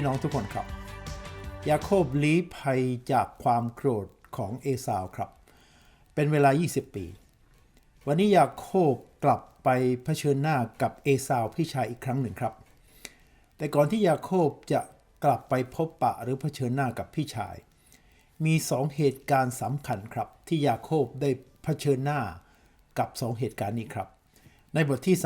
วัสดีพี่น้องทุกคนครับ ยาโคบลี้ภัยจากความโกรธของเอสาวครับ เป็นเวลา 20 ปี วันนี้ยาโคบกลับไปเผชิญหน้ากับเอสาวพี่ชายอีกครั้งหนึ่งครับ แต่ก่อนที่ยาโคบจะกลับไปพบปะหรือเผชิญหน้ากับพี่ชาย มีสองเหตุการณ์สำคัญครับ ที่ยาโคบได้เผชิญหน้ากับสองเหตุการณ์นี้ครับ ในบทที่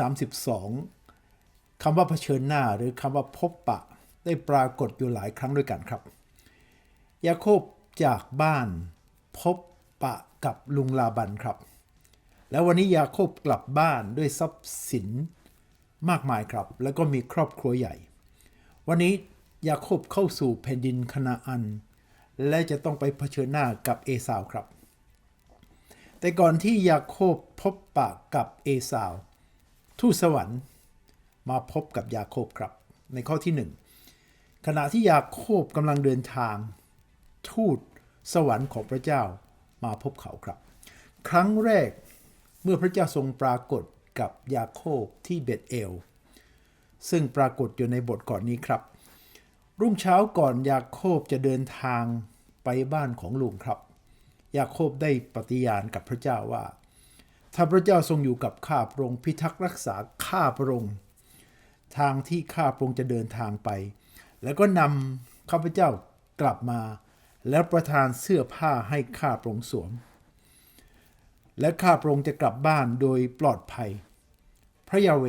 32คำว่าเผชิญหน้าหรือคำว่าพบปะ ได้ปรากฏอยู่หลายครั้งด้วยกันครับ ยาโคบจากบ้านพบปะกับลุงลาบันครับ แล้ววันนี้ยาโคบกลับบ้านด้วยทรัพย์สินมากมายครับ แล้วก็มีครอบครัวใหญ่ วันนี้ยาโคบเข้าสู่แผ่นดินคณาอัน และจะต้องไปเผชิญหน้ากับเอสาวครับ แต่ก่อนที่ยาโคบพบปะกับเอสาว ทูตสวรรค์ มาพบกับยาโคบครับ ในข้อที่หนึ่ง ขณะที่ยาโคบกำลังเดินทาง ทูตสวรรค์ของพระเจ้ามาพบเขาครับ ครั้งแรกเมื่อพระเจ้าทรงปรากฏกับยาโคบที่เบตเอล ซึ่งปรากฏอยู่ในบทก่อนนี้ครับ รุ่งเช้าก่อนยาโคบจะเดินทางไปบ้านของลุงครับ ยาโคบได้ปฏิญาณกับพระเจ้าว่า ถ้าพระเจ้าทรงอยู่กับข้าพระองค์พิทักษ์รักษาข้าพระองค์ทางที่ข้าพระองค์จะเดินทางไป แล้วก็นำข้าพเจ้ากลับมา แล้วประทานเสื้อผ้าให้ข้าพระองค์สวม และข้าพระองค์จะกลับบ้านโดยปลอดภัย พระยาเว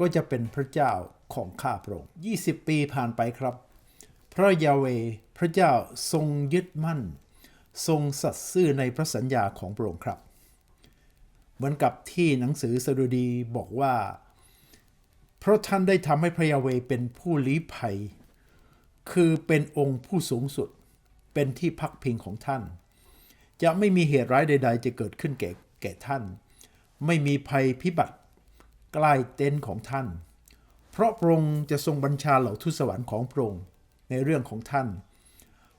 ก็จะเป็นพระเจ้าของข้าพระองค์20 ปีผ่านไปครับ พระยาเวพระเจ้าทรงยึดมั่น ทรงสัตย์ซื่อในพระสัญญาของพระองค์ครับ เหมือนกับที่หนังสือสดุดีบอกว่า เพราะท่านได้ทำให้พระยาเวเป็นผู้ลี้ภัย คือเป็นองค์ผู้สูงสุด เป็นที่พักพิงของท่าน จะไม่มีเหตุร้ายใด ๆ จะเกิดขึ้นแก่แก่ท่าน ไม่มีภัยพิบัติ ใกล้เต็นท์ของท่าน เพราะพระองค์จะทรงบัญชาเหล่าทูตสวรรค์ของพระองค์ในเรื่องของท่าน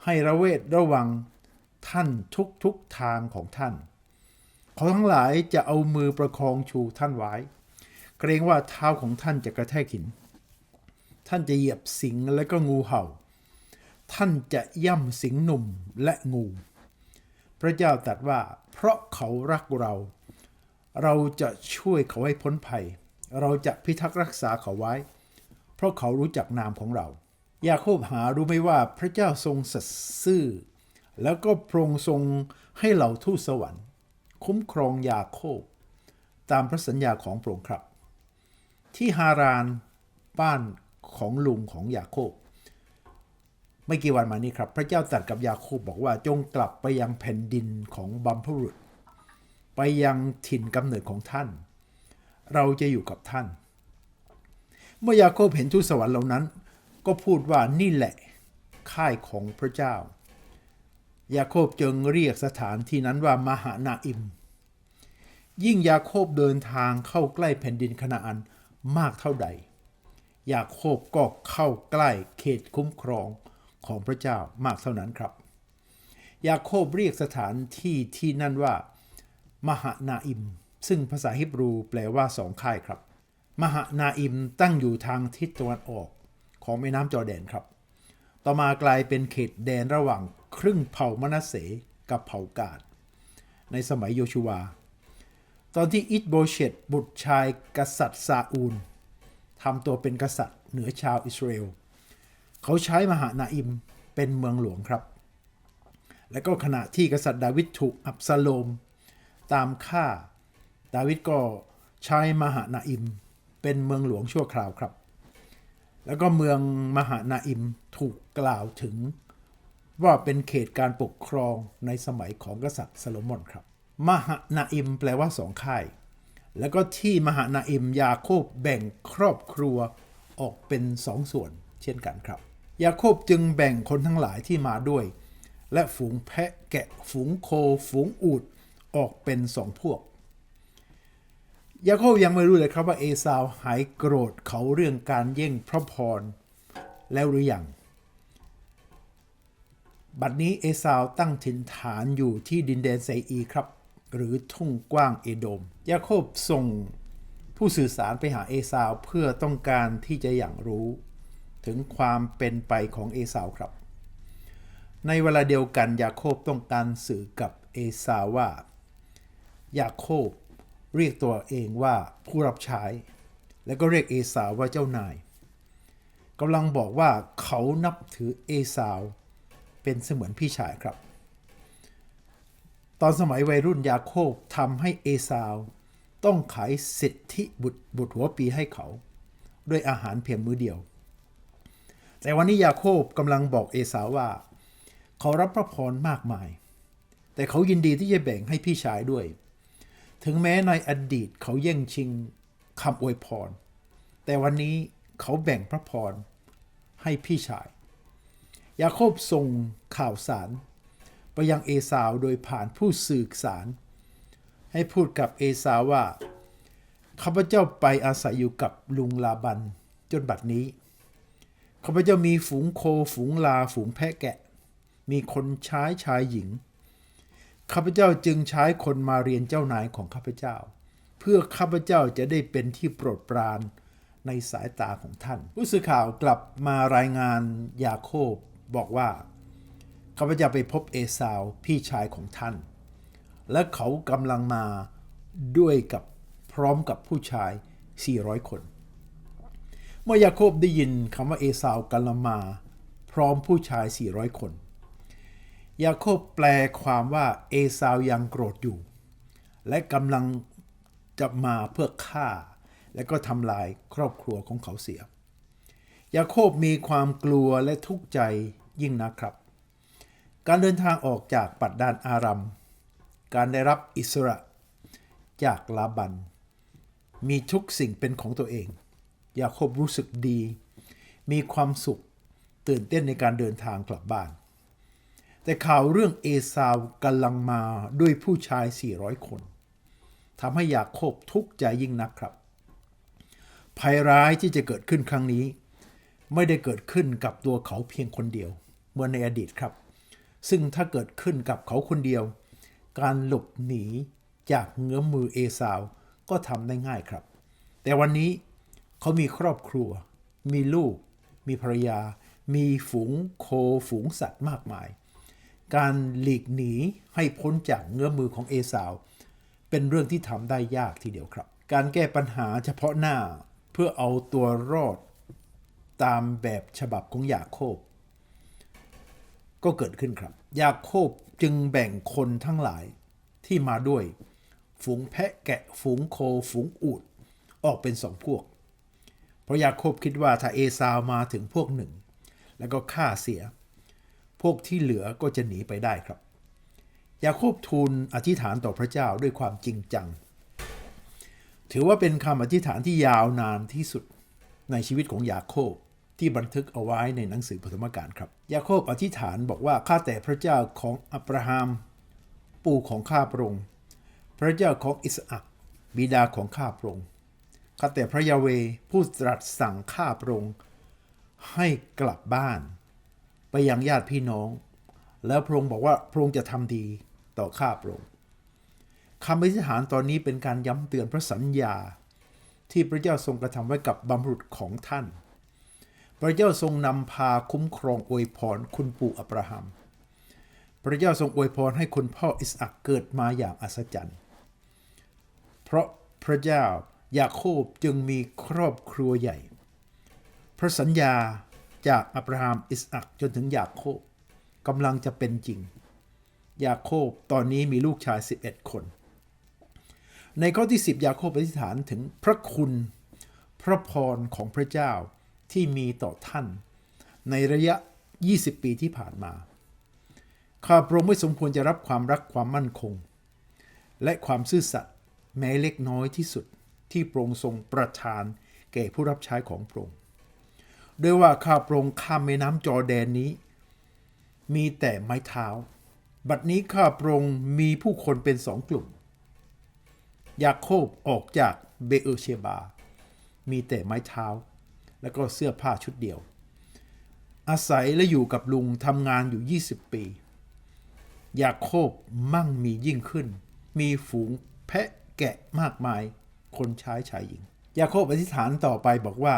ให้ระเวทระวังท่านทุกทุกทางของท่าน เขาทั้งหลายจะเอามือประคองชูท่านไว้ เกรงว่าเท้าของท่านจะกระแทกหิน ท่านจะเหยียบสิงและก็งูเห่า ท่านจะย่ำสิงหนุ่มและงู พระเจ้าตรัสว่า เพราะเขารักเรา เราจะช่วยเขาให้พ้นภัย เราจะพิทักษ์รักษาเขาไว้ เพราะเขารู้จักนามของเรา ยาโคบหารู้ไหมว่าพระเจ้าทรงสัตย์ซื่อ แล้วก็พรงทรงให้เหล่าทูตสวรรค์ คุ้มครองยาโคบ ตามพระสัญญาของพระองค์ครับ ที่ฮารานบ้าน ของลุงของยาโคบ ไม่กี่วันมานี้ครับ พระเจ้าตรัสกับยาโคบบอกว่าจงกลับไปยังแผ่นดินของบัมพรุษไปยังถิ่นกำเนิดของท่าน เราจะอยู่กับท่าน เมื่อยาโคบเห็นทูตสวรรค์เหล่านั้น ก็พูดว่านี่แหละค่ายของพระเจ้ายาโคบจึงเรียกสถานที่นั้นว่ามหานาอิม ยิ่งยาโคบเดินทางเข้าใกล้แผ่นดินคณาอันมากเท่าใด ยาโคบก็เข้าใกล้เขตคุ้มครองของพระเจ้ามากเท่านั้นครับ ยาโคบเรียกสถานที่ที่นั่นว่า มหานาอิม ซึ่งภาษาฮิบรูแปลว่าสองค่ายครับ มหานาอิมตั้งอยู่ทางทิศตะวันออกของแม่น้ำจอแดนครับ ต่อมากลายเป็นเขตแดนระหว่างครึ่งเผ่ามนัสเสกับเผ่ากาดในสมัยโยชูวา ตอนที่อิตโบเชตบุตรชายกษัตริย์ซาอูล ทำตัวเป็นกษัตริย์เหนือชาวอิสราเอล เขาใช้มหานาอิมเป็นเมืองหลวงครับ และก็ขณะที่กษัตริย์ดาวิดถูกอับซาโลม ตามฆ่า ดาวิดก็ใช้มหานาอิมเป็นเมืองหลวงชั่วคราวครับ แล้วก็เมืองมหานาอิมถูกกล่าวถึงว่าเป็นเขตการปกครองในสมัยของกษัตริย์ซาโลมอนครับ มหานาอิมแปลว่าสองค่าย แล้วก็ที่มหานาอิมยาโคบแบ่งครอบครัวออกเป็นสองส่วนเช่นกันครับ ยาโคบจึงแบ่งคนทั้งหลายที่มาด้วย และฝูงแพะแกะฝูงโค ฝูงอูดออกเป็นสองพวก ยาโคบยังไม่รู้เลยครับว่าเอสาวหายโกรธเขาเรื่องการแย่งพระพรแล้วหรือยังบัดนี้เอสาวตั้งถิ่นฐานอยู่ที่ดินแดนไซอีครับ หรือทุ่งกว้างเอโดม ยาโคบส่งผู้สื่อสารไปหาเอสาวเพื่อต้องการที่จะอย่างรู้ ถึงความเป็นไปของเอสาวครับ ในเวลาเดียวกันยาโคบต้องการสื่อกับเอสาวว่ายาโคบเรียกตัวเองว่าผู้รับใช้ แล้วก็เรียกเอสาวว่าเจ้านายกำลังบอกว่าเขานับถือเอสาว เป็นเสมือนพี่ชายครับ ตอนสมัยวัยรุ่นยาโคบทำให้เอสาว ต้องขายสิทธิบุตรบุตรหัวปีให้เขา ด้วยอาหารเพียงมื้อเดียว แต่วันนี้ยาโคบกำลังบอกเอสาวว่า เขารับพระพรมากมาย แต่เขายินดีที่จะแบ่งให้พี่ชายด้วย ถึงแม้ในอดีตเขาแย่งชิงคำอวยพร แต่วันนี้เขาแบ่งพระพรให้พี่ชาย ยาโคบส่งข่าวสาร ไปยังเอสาวโดยผ่านผู้สื่อสาร ให้พูดกับเอสาวว่าข้าพเจ้าไปอาศัยอยู่กับลุงลาบันจนบัดนี้ข้าพเจ้ามีฝูงโคฝูงลาฝูงแพะแกะ มีคนใช้ชายหญิงข้าพเจ้าจึงใช้คนมาเรียนเจ้านายของข้าพเจ้า เพื่อข้าพเจ้าจะได้เป็นที่โปรดปรานในสายตาของท่าน ผู้สื่อข่าวกลับมารายงานยาโคบบอกว่า ข้าพเจ้าไปพบเอสาวพี่ชายของท่าน และเขากำลังมาด้วยกับพร้อมกับผู้ชาย 400 คน เมื่อยาโคบได้ยินคำว่าเอสาวกำลังมา พร้อมผู้ชาย 400 คน ยาโคบแปลความว่าเอสาวยังโกรธอยู่ และกำลังจะมาเพื่อฆ่า และก็ทำลายครอบครัวของเขาเสีย ยาโคบมีความกลัวและทุกข์ใจยิ่งนะครับ การเดินทางออกจากปัดดานอารัม การได้รับอิสระจากลาบัน มีทุกสิ่งเป็นของตัวเอง ยาโคบรู้สึกดี มีความสุขตื่นเต้นในการเดินทางกลับบ้าน แต่ข่าวเรื่องเอซาวกำลังมาด้วยผู้ชาย 400 คนทำให้ยาโคบทุกข์ใจยิ่งนักครับ ภัยร้ายที่จะเกิดขึ้นครั้งนี้ ไม่ได้เกิดขึ้นกับตัวเขาเพียงคนเดียวเหมือนในอดีตครับ ซึ่งถ้าเกิดขึ้นกับเขาคนเดียว การหลบหนีจากเงื้อมือเอสาวก็ทำได้ง่ายครับ แต่วันนี้เขามีครอบครัว มีลูก มีภรรยา มีฝูงโคฝูงสัตว์มากมาย การหลีกหนีให้พ้นจากเงื้อมือของเอสาว เป็นเรื่องที่ทำได้ยากทีเดียวครับ การแก้ปัญหาเฉพาะหน้าเพื่อเอาตัวรอด ตามแบบฉบับของยาโคบ ก็เกิดขึ้นครับ ยาโคบจึงแบ่งคนทั้งหลายที่มาด้วย ฝูงแพะแกะฝูงโค ฝูงอูดออกเป็นสองพวก เพราะยาโคบคิดว่าถ้าเอซาวมาถึงพวกหนึ่ง แล้วก็ฆ่าเสีย พวกที่เหลือก็จะหนีไปได้ครับ ยาโคบทูลอธิษฐานต่อพระเจ้าด้วยความจริงจัง ถือว่าเป็นคำอธิษฐานที่ยาวนานที่สุดในชีวิตของยาโคบ ที่บันทึกเอาไว้ในหนังสือปฐมกาลครับ ยาโคบอธิษฐานบอกว่าข้าแต่พระเจ้าของอับราฮัม ปู่ของข้าพระองค์ พระเจ้าของอิสอักบิดาของข้าพระองค์ ข้าแต่พระยาเวผู้ตรัสสั่งข้าพระองค์ให้กลับบ้าน ไปยังญาติพี่น้อง แล้วพระองค์บอกว่าพระองค์จะทำดีต่อข้าพระองค์คำอธิษฐานตอนนี้เป็นการย้ำเตือนพระสัญญา ที่พระเจ้าทรงกระทำไว้กับบรรพบุรุษของท่าน พระเจ้าทรงนำพาคุ้มครองอวยพรคุณปู่อับราฮัม พระเจ้าทรงอวยพรให้คุณพ่ออิสอักเกิดมาอย่างอัศจรรย์ เพราะพระเจ้ายาโคบจึงมีครอบครัวใหญ่ พระสัญญาจากอับราฮัมอิสอักจนถึงยาโคบกำลังจะเป็นจริง ยาโคบตอนนี้มีลูกชาย 11 คน ในข้อที่ 10 ยาโคบอธิษฐานถึงพระคุณ พระพรของพระเจ้า ที่มีต่อท่าน ในระยะ 20 ปีที่ผ่านมาข้าพระองค์ไม่สมควรจะรับความรักความมั่นคง และความซื่อสัตย์แม้เล็กน้อยที่สุดที่พระองค์ทรงประทานแก่ผู้รับใช้ของพระองค์ด้วยว่าข้าพระองค์ข้ามแม่น้ำจอแดนนี้ มีแต่ไม้เท้า บัดนี้ข้าพระองค์มีผู้คนเป็นสองกลุ่ม ยาโคบออกจากเบเอเชบา มีแต่ไม้เท้า แล้วก็เสื้อผ้าชุดเดียว อาศัยและอยู่กับลุงทำงานอยู่ 20 ปี ยาโคบมั่งมียิ่งขึ้น มีฝูงแพะแกะมากมาย คนใช้ชายหญิง ยาโคบอธิษฐานต่อไปบอกว่า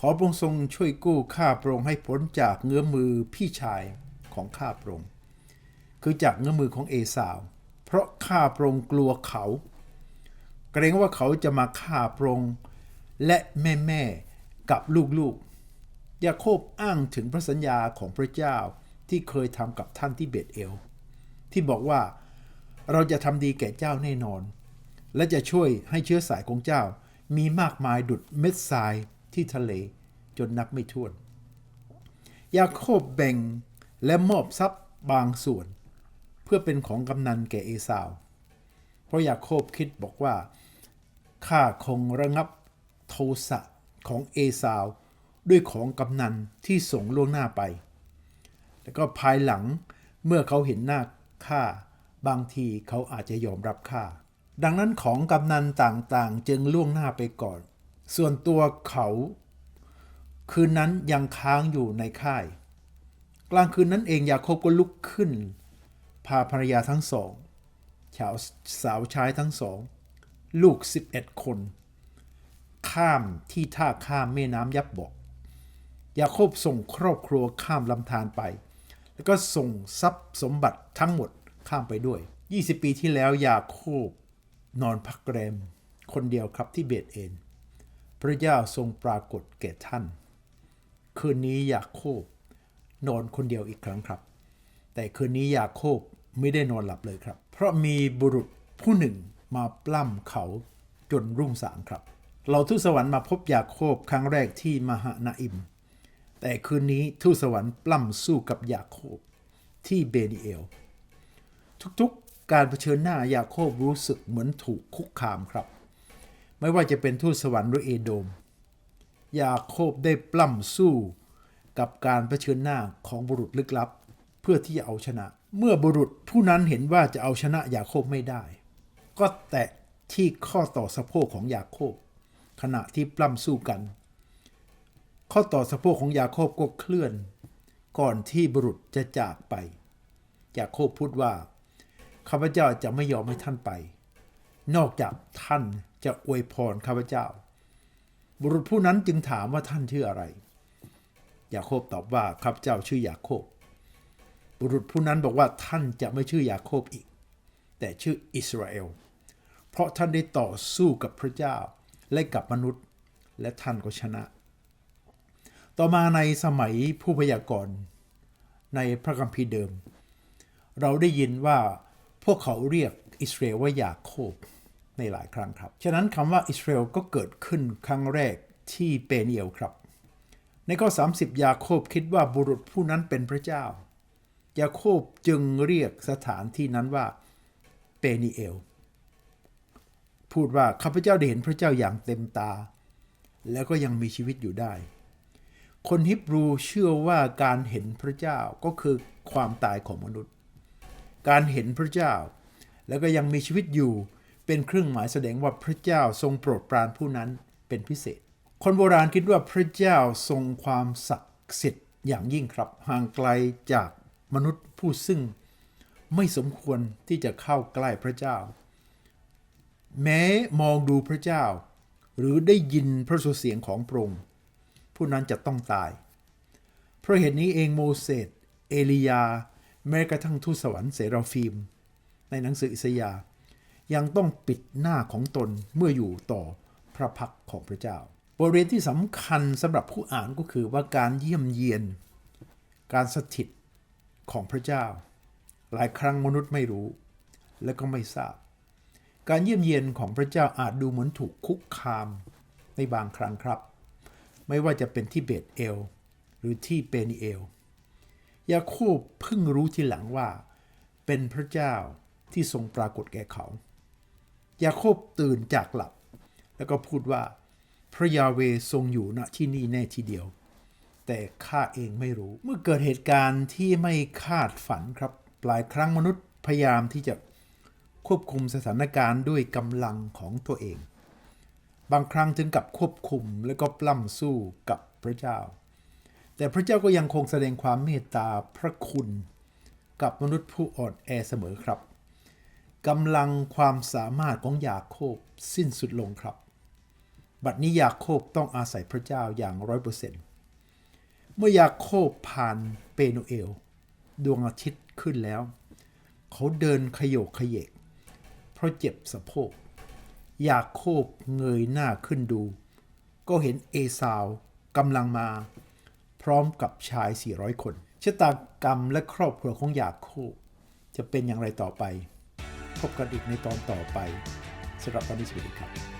ขอพระองค์ทรงช่วยกู้ข้าพระองค์ให้พ้นจากเงื้อมือพี่ชายของข้าพระองค์คือจากเงื้อมือของเอสาว เพราะข้าพระองค์กลัวเขา เกรงว่าเขาจะมาฆ่าพระองค์และแม่ๆ กับลูกๆ ยาโคบอ้างถึงพระสัญญาของพระเจ้าที่เคยทำกับท่านที่เบตเอล ที่บอกว่าเราจะทำดีแก่เจ้าแน่นอน และจะช่วยให้เชื้อสายของเจ้ามีมากมายดุดเม็ดทรายที่ทะเลจนนับไม่ถ้วน ยาโคบแบ่งและมอบทรัพย์บางส่วน เพื่อเป็นของกำนันแก่เอสาว เพราะยาโคบคิดบอกว่าข้าคงระงับโทสะ ของเอสาว ด้วยของกำนันที่ส่งล่วงหน้าไป แล้วก็ภายหลังเมื่อเขาเห็นหน้าข้าบางทีเขาอาจจะยอมรับข้าดังนั้นของกำนันต่างๆ จึงล่วงหน้าไปก่อน ส่วนตัวเขา คืนนั้นยังค้างอยู่ในค่าย กลางคืนนั้นเองยาโคบก็ลุกขึ้น พาภรรยาทั้งสอง ชาวสาวใช้ทั้งสอง ลูก 11 คน ข้ามที่ท่าข้ามแม่น้ำยับบอกยาโคบส่งครอบครัวข้ามลำธารไป แล้วก็ส่งทรัพย์สมบัติทั้งหมดข้ามไปด้วย 20 ปีที่แล้วยาโคบนอนพักแรม คนเดียวครับที่เบตเอน พระเจ้าทรงปรากฏแก่ท่าน คืนนี้ยาโคบนอนคนเดียวอีกครั้งครับ แต่คืนนี้ยาโคบไม่ได้นอนหลับเลยครับ เพราะมีบุรุษผู้หนึ่งมาปล้ำเขาจนรุ่งสางครับ เราทูตสวรรค์มาพบยาโคบครั้งแรกที่มหานาอิม แต่คืนนี้ทูตสวรรค์ปล้ำสู้กับยาโคบที่เบนิเอล ทุกๆการเผชิญหน้ายาโคบรู้สึกเหมือนถูกคุกคามครับ ไม่ว่าจะเป็นทูตสวรรค์หรือเอโดม ยาโคบได้ปล้ำสู้กับการเผชิญหน้าของบุรุษลึกลับ เพื่อที่จะเอาชนะ เมื่อบุรุษผู้นั้นเห็นว่าจะเอาชนะยาโคบไม่ได้ ก็แตะที่ข้อต่อสะโพกของยาโคบ ขณะที่ปล้ำสู้กัน ข้อต่อสะโพกของยาโคบก็เคลื่อน ก่อนที่บุรุษจะจากไป ยาโคบพูดว่าข้าพเจ้าจะไม่ยอมให้ท่านไป นอกจากท่านจะอวยพรข้าพเจ้า บุรุษผู้นั้นจึงถามว่าท่านชื่ออะไร ยาโคบตอบว่าข้าพเจ้าชื่อยาโคบ บุรุษผู้นั้นบอกว่าท่านจะไม่ชื่อยาโคบอีก แต่ชื่ออิสราเอล เพราะท่านได้ต่อสู้กับพระเจ้า และกับมนุษย์ และท่านก็ชนะ ต่อมาในสมัยผู้พยากรณ์ในพระคัมภีร์เดิม เราได้ยินว่าพวกเขาเรียกอิสราเอลว่ายาโคบในหลายครั้งครับ ฉะนั้นคำว่าอิสราเอลก็เกิดขึ้นครั้งแรกที่เปเนียลครับ ในข้อ 30 ยาโคบคิดว่าบุรุษผู้นั้นเป็นพระเจ้า ยาโคบจึงเรียกสถานที่นั้นว่าเปนิเอล พูดว่าข้าพเจ้าได้เห็นพระเจ้าอย่างเต็มตา แล้วก็ยังมีชีวิตอยู่ได้ คนฮิบรูเชื่อว่าการเห็นพระเจ้าก็คือความตายของมนุษย์ การเห็นพระเจ้า แล้วก็ยังมีชีวิตอยู่เป็นเครื่องหมายแสดงว่าพระเจ้าทรงโปรดปรานผู้นั้นเป็นพิเศษ คนโบราณคิดว่าพระเจ้าทรงความศักดิ์สิทธิ์อย่างยิ่งครับห่างไกลจากมนุษย์ผู้ซึ่ง ไม่สมควรที่จะเข้าใกล้พระเจ้า แม้มองดูพระเจ้า หรือได้ยินพระสุเสียงของพระองค์ผู้นั้นจะต้องตาย เพราะเหตุนี้เองโมเสสเอลียา แม้กระทั่งทูตสวรรค์เซราฟิม ในหนังสืออิสยาห์ยังต้องปิดหน้าของตนเมื่ออยู่ต่อพระพักของพระเจ้า บทเรียนที่สำคัญสำหรับผู้อ่านก็คือว่าการเยี่ยมเยียน การสถิตของพระเจ้า หลายครั้งมนุษย์ไม่รู้ และก็ไม่ทราบ การเยี่ยมเยียนของพระเจ้าอาจดูเหมือนถูกคุกคามในบางครั้งครับ ไม่ว่าจะเป็นที่เบตเอล หรือที่เปนิเอล ยาโคบเพิ่งรู้ทีหลังว่า เป็นพระเจ้าที่ทรงปรากฏแก่เขา ยาโคบตื่นจากหลับ แล้วก็พูดว่า พระยาเวทรงอยู่ณที่นี่แน่ทีเดียว แต่ข้าเองไม่รู้ เมื่อเกิดเหตุการณ์ที่ไม่คาดฝันครับ หลายครั้งมนุษย์พยายามที่จะ ควบคุมสถานการณ์ด้วยกำลังของตัวเอง บางครั้งถึงกับควบคุมและก็ปล้ำสู้กับพระเจ้า แต่พระเจ้าก็ยังคงแสดงความเมตตาพระคุณกับมนุษย์ผู้อ่อนแอเสมอครับกำลังความสามารถของยาโคบสิ้นสุดลงครับ บัดนี้ยาโคบต้องอาศัยพระเจ้าอย่างร้อยเปอร์เซ็นต์เมื่อยาโคบผ่านเปโนเอล ดวงอาทิตย์ขึ้นแล้ว เขาเดินขยโยกขยเยก เพราะเจ็บสะโพก ยาโคบเงยหน้าขึ้นดู ก็เห็นเอสาวกำลังมา พร้อมกับชาย 400 คนชะตากรรมและครอบครัวของยาโคบ จะเป็นอย่างไรต่อไป พบกันอีกในตอนต่อไปสำหรับวันนี้สวัสดีครับ